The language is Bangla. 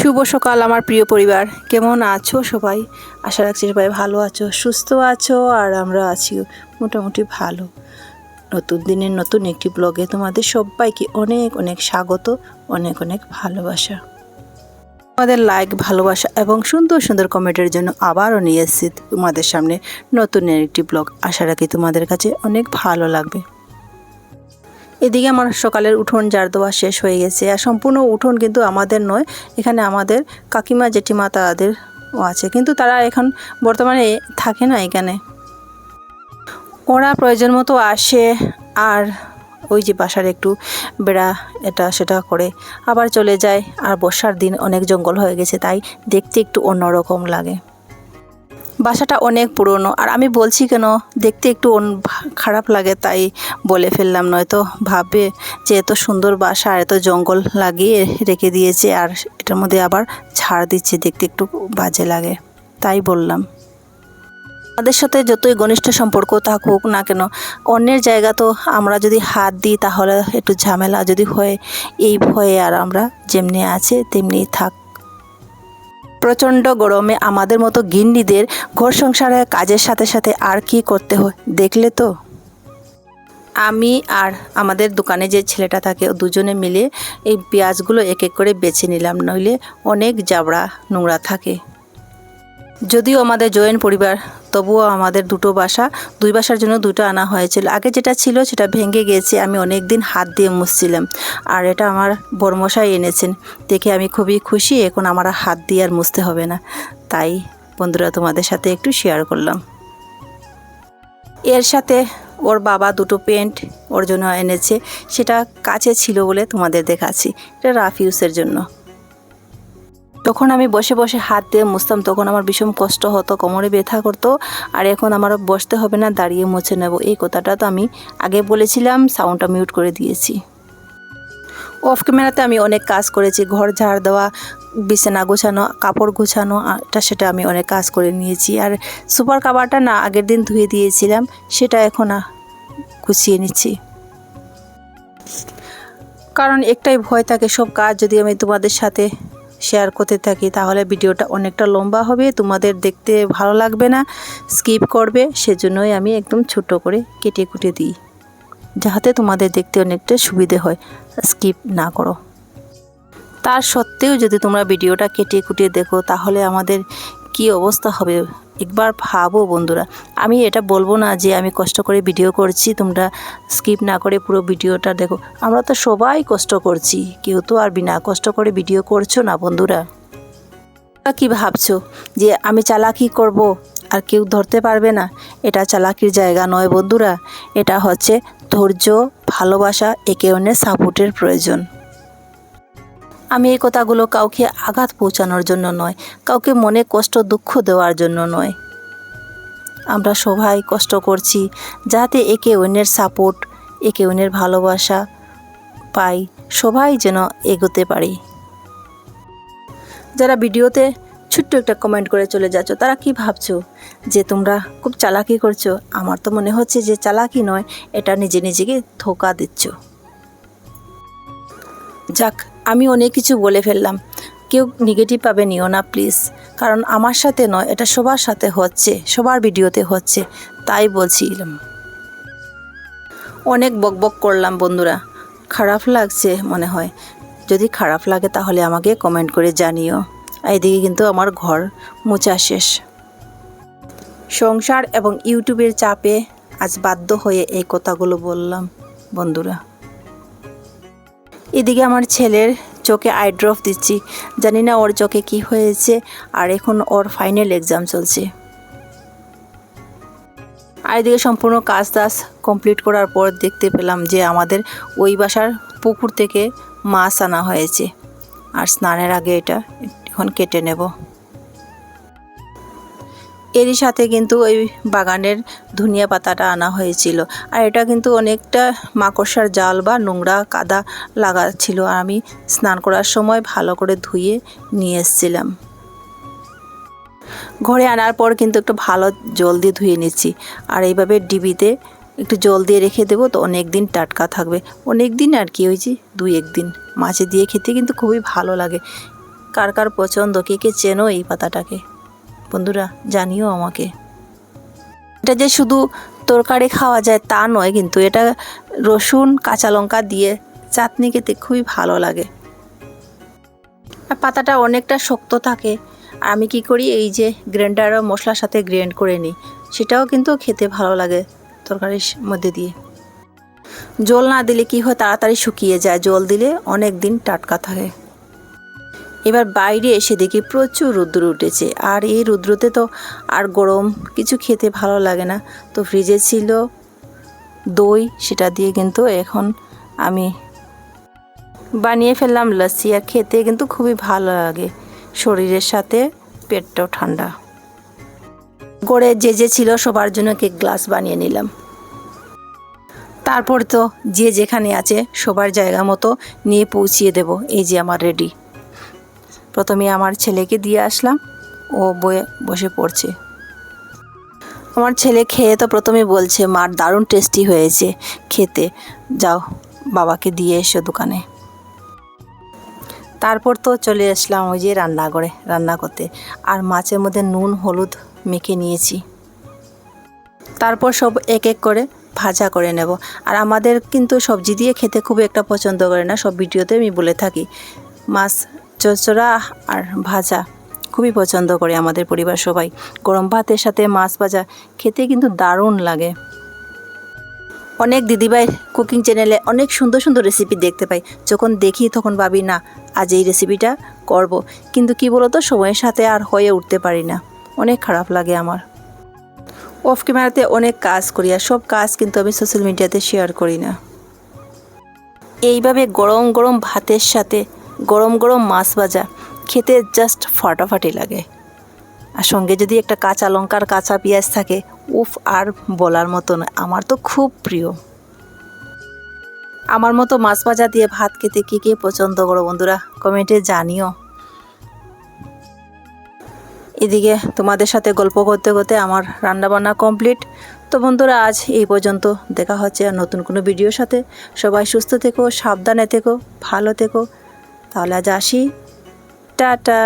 শুভ সকাল আমার প্রিয় পরিবার। কেমন আছো সবাই? আশা রাখছি সবাই ভালো আছো, সুস্থ আছো, আর আমরা আছি মোটামুটি ভালো। নতুন দিনের নতুন একটি ব্লগে তোমাদের সবাইকে অনেক অনেক স্বাগত, অনেক অনেক ভালোবাসা। তোমাদের লাইক ভালোবাসা এবং সুন্দর সুন্দর কমেন্টের জন্য আবারও নিয়ে এসেছি তোমাদের সামনে নতুন একটি ব্লগ। আশা রাখি তোমাদের কাছে অনেক ভালো লাগবে। এদিকে আমার সকালের উঠোন জার দেওয়া শেষ হয়ে গেছে। আর সম্পূর্ণ উঠোন কিন্তু আমাদের নয়, এখানে আমাদের কাকিমা, জেঠিমা তাদের আছে। কিন্তু তারা এখন বর্তমানে থাকে না এখানে। ওরা প্রয়োজন মতো আসে আর ওই যে বাসার একটু বেড়া এটা সেটা করে আবার চলে যায়। আর বর্ষার দিন অনেক জঙ্গল হয়ে গেছে, তাই দেখতে একটু অন্যরকম লাগে। বাসাটা অনেক পুরনো। আর আমি বলছি কেন, দেখতে একটু খারাপ লাগে তাই বলে ফেললাম। নয়তো ভাবে যে এত সুন্দর বাসা আর এত জঙ্গল লাগিয়ে রেখে দিয়েছে আর এটার মধ্যে আবার ছাড় দিচ্ছে, দেখতে একটু বাজে লাগে। তাই বললাম। আমাদের সাথে যতই ঘনিষ্ঠ সম্পর্ক থাকুক না কেন, অন্যের জায়গা তো আমরা যদি হাত দিই তাহলে একটু ঝামেলা যদি হয়, এই ভয়ে আর আমরা যেমনি আছে তেমনি থাক প্রচণ্ড গরমে আমাদের মতো গিন্নিদের ঘর সংসারে কাজের সাথে সাথে আর কি করতে হয়, দেখলে তো? আমি আর আমাদের দোকানে যে ছেলেটা থাকে দুজনে মিলে এই পেঁয়াজগুলো এক এক করে বেছে নিলাম, নইলে অনেক জাবড়া নোংরা থাকে। যদিও আমাদের জয়েন পরিবার তবুও আমাদের দুটো বাসা, দুই বাসার জন্য দুটো আনা হয়েছিল। আগে যেটা ছিল সেটা ভেঙে গেছে আমি অনেক দিন হাত দিয়ে মুছছিলাম। আর এটা আমার বর্মশাই এনেছেন, দেখে আমি খুবই খুশি, এখন আমার হাত দিয়ে আর মুছতে হবে না। তাই বন্ধুরা, তোমাদের সাথে একটু শেয়ার করলাম। এর সাথে ওর বাবা দুটো পেন্ট ওর জন্য এনেছে, সেটা কাছে ছিল বলে তোমাদের দেখাচ্ছি। এটা রাফ ইউসের জন্য। তখন আমি বসে বসে হাত দিয়ে মুছতাম, তখন আমার ভীষণ কষ্ট হতো, কোমরে ব্যথা করতো, আর এখন আমার বসতে হবে না, দাঁড়িয়ে মুছে নেব। এই কথাটা তো আমি আগে বলেছিলাম সাউন্ডটা মিউট করে দিয়েছি। অফ ক্যামেরাতে আমি অনেক কাজ করেছি, ঘর ঝাড় দেওয়া, বিছানা গোছানো, কাপড় গোছানো এটা সেটা আমি অনেক কাজ করে নিয়েছি। আর সুপার কাভারটা না আগের দিন ধুয়ে দিয়েছিলাম, সেটা এখন গুছিয়ে নিচ্ছি। কারণ একটাই ভয় থাকে, সব কাজ যদি আমি তোমাদের সাথে শেয়ার করতে থাকি, তাহলে ভিডিওটা অনেকটা লম্বা হবে, তোমাদের দেখতে ভালো লাগবে না স্কিপ করবে, সেজন্যই আমি একদম ছোট করে কেটে কুটে দিই, যাহাতে তোমাদের দেখতে অনেকটা সুবিধে হয় স্কিপ না করো। তার সত্ত্বেও যদি তোমরা ভিডিওটা কেটে কুটিয়ে দেখো, তাহলে আমাদের কি অবস্থা হবে? একবার ভাবো বন্ধুরা। আমি এটা বলব না যে আমি কষ্ট করে ভিডিও করছি, তোমরা স্কিপ না করে পুরো ভিডিওটা দেখো। আমরা তো সবাই কষ্ট করছি, কেউ তো আর বিনা কষ্ট করে ভিডিও করছ না বন্ধুরা। কি ভাবছ যে আমি চালাকি করব আর কেউ ধরতে পারবে না? এটা চালাকির জায়গা নয় বন্ধুরা। এটা হচ্ছে ধৈর্য, ভালোবাসা, একে অন্যের সাপোর্টের প্রয়োজন। আমি এই কথাগুলো কাউকে আঘাত পৌঁছানোর জন্য নয়, কাউকে মনে কষ্ট, দুঃখ দেওয়ার জন্য নয়। আমরা সবাই কষ্ট করছি যাতে একে অন্যের সাপোর্ট, একে অন্যের ভালোবাসা পাই, সবাই যেন এগোতে পারি। যারা ভিডিওতে ছোট্ট একটা কমেন্ট করে চলে যাচ্ছ, তারা কি ভাবছ? যে তোমরা খুব চালাকি করছ? আমার তো মনে হচ্ছে যে চালাকি নয়, এটা নিজে নিজেকে ধোকা দিচ্ছ। যাক আমি অনেক কিছু বলে ফেললাম। কেউ নেগেটিভ পাবে নিও না প্লিজ কারণ আমার সাথে নয়, এটা সবার সাথে হচ্ছে, সবার ভিডিওতে হচ্ছে, তাই বলছিলাম। অনেক বকবক করলাম বন্ধুরা। খারাপ লাগছে মনে হয়। যদি খারাপ লাগে তাহলে আমাকে কমেন্ট করে জানিও। এইদিকে কিন্তু আমার ঘর মোচা শেষ। সংসার এবং ইউটিউবের চাপে আজ বাধ্য হয়ে এই কথাগুলো বললাম বন্ধুরা। এদিকে আমার ছেলের চোখে আই ড্রপ দিচ্ছি। জানি না ওর চোখে কি হয়েছে, আর এখন ওর ফাইনাল এক্সাম চলছে। আর এদিকে সম্পূর্ণ কাজ টাজ কমপ্লিট করার পর দেখতে পেলাম যে আমাদের ওই বাসার পুকুর থেকে মাছ আনা হয়েছে। আর স্নানের আগে এটা এখন কেটে নেব। এরই সাথে কিন্তু ওই বাগানের ধনিয়া পাতাটা আনা হয়েছিল। আর এটা কিন্তু অনেকটা মাকড়সার জাল বা নোংরা কাদা লাগা ছিল। আর আমি স্নান করার সময় ভালো করে ধুয়ে নিয়ে এসেছিলাম। ঘরে আনার পর কিন্তু একটু ভালো জল দিয়ে ধুয়ে নিচ্ছি। আর এইভাবে ডিবিতে একটু জল দিয়ে রেখে দেবো তো অনেক দিন টাটকা থাকবে। অনেক দিন আর কি, ওই যে দুই এক দিন মাছে দিয়ে খেতে কিন্তু খুবই ভালো লাগে। কার কার পছন্দ, কে কে চেনো এই পাতাটাকে? বন্ধুরা, জানিও আমাকে। এটা যে শুধু তরকারি খাওয়া যায় তা নয়, কিন্তু এটা রসুন, কাঁচা লঙ্কা দিয়ে চাটনি খেতে খুবই ভালো লাগে। আর পাতাটা অনেকটা শক্ত থাকে। আর আমি কি করি, এই যে গ্রাইন্ডার মশলার সাথে গ্রাইন্ড করে নিই। সেটাও কিন্তু খেতে ভালো লাগে তরকারির মধ্যে দিয়ে। জল না দিলে কি হয়, তাড়াতাড়ি শুকিয়ে যায়। জল দিলে অনেক দিন টাটকা থাকে। এবার বাইরে এসে দেখি প্রচুর রুদ্র উঠেছে। আর এই রুদ্রতে তো আর গরম কিছু খেতে ভালো লাগে না। তো ফ্রিজে ছিল দই, সেটা দিয়ে কিন্তু এখন আমি বানিয়ে ফেললাম লস্যি। আর খেতে কিন্তু খুবই ভালো লাগে শরীরের সাথে, পেটটাও ঠান্ডা। গড়ে যে যে ছিল সবার জন্য কেক গ্লাস বানিয়ে নিলাম। তারপর তো যে যেখানে আছে সবার জায়গা মতো নিয়ে পৌঁছিয়ে দেব। এই যে আমার রেডি প্রথমে আমার ছেলেকে দিয়ে আসলাম। ও বয়ে বসে পড়ছে। আমার ছেলে খেয়ে তো প্রথমে বলছে, মার, দারুণ টেস্টি হয়েছে খেতে। যাও, বাবাকে দিয়ে এসো দোকানে। তারপর তো চলে আসলাম ওই যে রান্নাঘরে, রান্না করতে। আর মাছের মধ্যে নুন, হলুদ মেখে নিয়েছি। তারপর সব এক এক করে ভাজা করে নেব। আর আমাদের কিন্তু সবজি দিয়ে খেতে খুব একটা পছন্দ করে না, সব ভিডিওতে আমি বলে থাকি। মাছ চচড়া আর ভাজা। খুবই পছন্দ করে আমাদের পরিবার সবাই। গরম ভাতের সাথে মাছ ভাজা খেতে কিন্তু দারুণ লাগে। অনেক দিদিভাই কুকিং চ্যানেলে অনেক সুন্দর সুন্দর রেসিপি দেখতে পাই। যখন দেখি তখন ভাবি, না, আজ এই রেসিপিটা করব। কিন্তু কি বলতো, সময়ের সাথে আর হয়ে উঠতে পারি না। অনেক খারাপ লাগে আমার। অফ ক্যামেরাতে অনেক কাজ করি আর সব কাজ কিন্তু আমি সোশ্যাল মিডিয়াতে শেয়ার করি না। এইভাবে গরম গরম ভাতের সাথে গরম গরম মাছ ভাজা। খেতে জাস্ট ফাটাফাটি লাগে। আর সঙ্গে যদি একটা কাঁচা লঙ্কার কাঁচা পেঁয়াজ থাকে, উফ, আর বলার মতো আমার তো খুব প্রিয়। আমার মতো মাছ ভাজা দিয়ে ভাত খেতে কে কে পছন্দ করো বন্ধুরা? কমেন্টে জানিও। এদিকে তোমাদের সাথে গল্প করতে করতে আমার রান্নাবান্না কমপ্লিট। তো বন্ধুরা, আজ এই পর্যন্ত। দেখা হচ্ছে আর নতুন কোনো ভিডিওর সাথে। সবাই সুস্থ থেকো, সাবধানে থেকো, ভালো থেকো। তাহলে আজ আসি। টাটা।